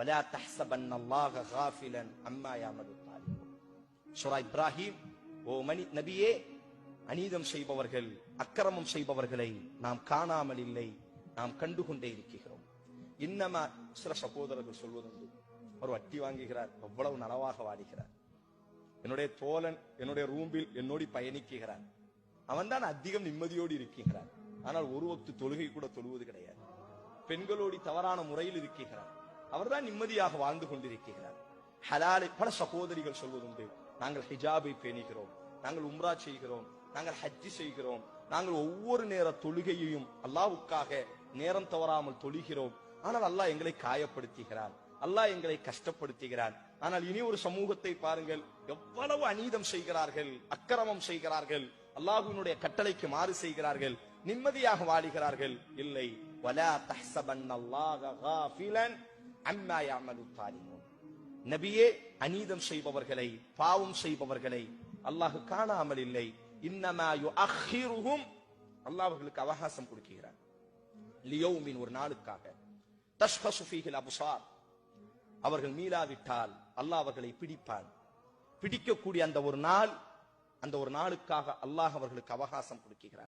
வலா தஹ்சபன் அல்லாஹ காஃபிலன் அம்மா யாமலு தாலிபூன் சூரா இப்ராஹிம் ஓ மணி நபியே அநீதம் செய்பவர்கள் அக்கிரமம் செய்பவர்களை நாம் காணாமல் இல்லை நாம் கண்டுகொண்டே இருக்கிறோம் இன்னமா சில சகோதரர்கள் சொல்வதுண்டு ஒரு வட்டி வாங்குகிறார் எவ்வளவு நனவாக வாடுகிறார் என்னுடைய தோழன் என்னுடைய ரூம்பில் என்னோடு பயணிக்கிறார் அவன் தான் அதிகம் நிம்மதியோடு இருக்கிறான் ஆனால் ஒரு வக்து தொழுகை கூட தொழுவது கிடையாது பெண்களோடு தவறான முறையில் இருக்கிறார் அவர்தான் நிம்மதியாக வாழ்ந்து கொண்டிருக்கிறார். ஹலாலை பல சகோதரிகள் சொல்வதுண்டு நாங்கள் ஹிஜாபை பேணுகிறோம் நாங்கள் உம்ரா செய்கிறோம் நாங்கள் ஹஜ்ஜி செய்கிறோம் நாங்கள் ஒவ்வொரு நேர தொழுகையையும் அல்லாவுக்காக நேரம் தவறாமல் தொழுகிறோம். ஆனால் அல்லாஹ் எங்களை காயப்படுத்துகிறான் அல்லாஹ் எங்களை கஷ்டப்படுத்துகிறான். ஆனால் இனி ஒரு சமூகத்தை பாருங்கள் எவ்வளவு அநீதம் செய்கிறார்கள் அக்கிரமம் செய்கிறார்கள் அல்லாஹ்வினுடைய கட்டளைக்கு மாறு செய்கிறார்கள் நிம்மதியாக வாழுகிறார்கள். இல்லை வலா தஹ்சபன் அல்லாஹ் அம்மா யாமலு தாலிமூன் நபியே அநீதம் செய்பவர்களை பாவம் செய்பவர்களை அல்லாஹ் காணாமல் இல்லை. இன்னமா யுஅக்கிருஹும் அல்லாஹ் அவர்களுக்கு அவகாசம் கொடுக்கிறார் லியோமின் ஒரு நாளுக்காக. தஷ்கசு அபுசார். அவர்கள் மீளாவிட்டால் அல்லாஹ் அவர்களை பிடிப்பான். பிடிக்கக்கூடிய அந்த ஒரு நாள் அந்த ஒரு நாளுக்காக அல்லாஹ் அவர்களுக்கு அவகாசம் கொடுக்கிறார்